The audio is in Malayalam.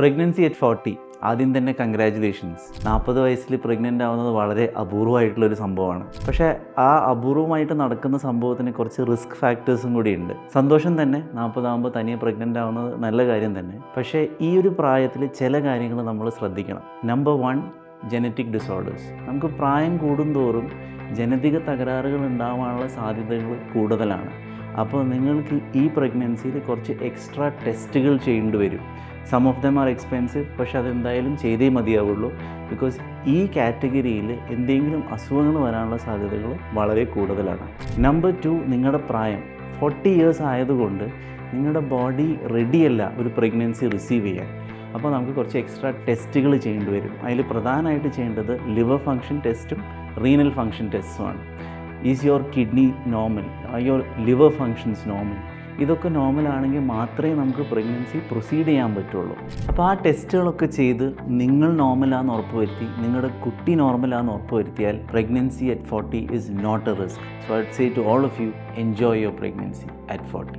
പ്രഗ്നൻസി അറ്റ് ഫോർട്ടി ആദ്യം തന്നെ കൺഗ്രാചുലേഷൻസ് നാൽപ്പത് വയസ്സിൽ പ്രഗ്നന്റ് ആവുന്നത് വളരെ അപൂർവമായിട്ടുള്ള ഒരു സംഭവമാണ്. പക്ഷേ ആ അപൂർവമായിട്ട് നടക്കുന്ന സംഭവത്തിന് കുറച്ച് റിസ്ക് ഫാക്ടേഴ്സും കൂടിയുണ്ട് സന്തോഷം തന്നെ നാൽപ്പതാകുമ്പോൾ തനിയെ പ്രഗ്നന്റ് ആവുന്നത് നല്ല കാര്യം തന്നെ. പക്ഷേ ഈ ഒരു പ്രായത്തിൽ ചില കാര്യങ്ങൾ നമ്മൾ ശ്രദ്ധിക്കണം. നമ്പർ വൺ ജനറ്റിക് ഡിസോർഡേഴ്സ് നമുക്ക് പ്രായം കൂടുന്തോറും ജനറ്റിക തകരാറുകൾ ഉണ്ടാവാനുള്ള സാധ്യതകൾ കൂടുതലാണ്. അപ്പോൾ നിങ്ങൾക്ക് ഈ പ്രഗ്നൻസിയിൽ കുറച്ച് എക്സ്ട്രാ ടെസ്റ്റുകൾ ചെയ്യേണ്ടി വരും. Some of them are expensive പക്ഷെ അതെന്തായാലും ചെയ്തേ മതിയാവുള്ളൂ. ബിക്കോസ് ഈ കാറ്റഗറിയിൽ എന്തെങ്കിലും അസുഖങ്ങൾ വരാനുള്ള സാധ്യതകൾ വളരെ കൂടുതലാണ്. നമ്പർ ടു നിങ്ങളുടെ പ്രായം. ഫോർട്ടി ഇയേഴ്സ് ആയതുകൊണ്ട് നിങ്ങളുടെ ബോഡി റെഡിയല്ല ഒരു പ്രഗ്നൻസി റിസീവ് ചെയ്യാൻ. അപ്പോൾ നമുക്ക് കുറച്ച് എക്സ്ട്രാ ടെസ്റ്റുകൾ ചെയ്യേണ്ടി വരും. അതിൽ പ്രധാനമായിട്ട് ചെയ്യേണ്ടത് ലിവർ ഫങ്ഷൻ ടെസ്റ്റും renal function ടെസ്റ്റുമാണ് is your kidney normal your liver functions normal ഇതൊക്കെ നോർമൽ ആണെങ്കിൽ മാത്രമേ നമുക്ക് പ്രഗ്നൻസി പ്രൊസീഡ് ചെയ്യാൻ പറ്റുള്ളൂ. അപ്പോൾ ആ ടെസ്റ്റുകളൊക്കെ ചെയ്ത് നിങ്ങൾ നോർമലാന്ന് ഉറപ്പ് വരുത്തി നിങ്ങളുടെ കുട്ടി നോർമലാന്ന് ഉറപ്പ് വരുത്തിയാൽ pregnancy at forty is not a risk so I'd say to all of you enjoy your pregnancy at forty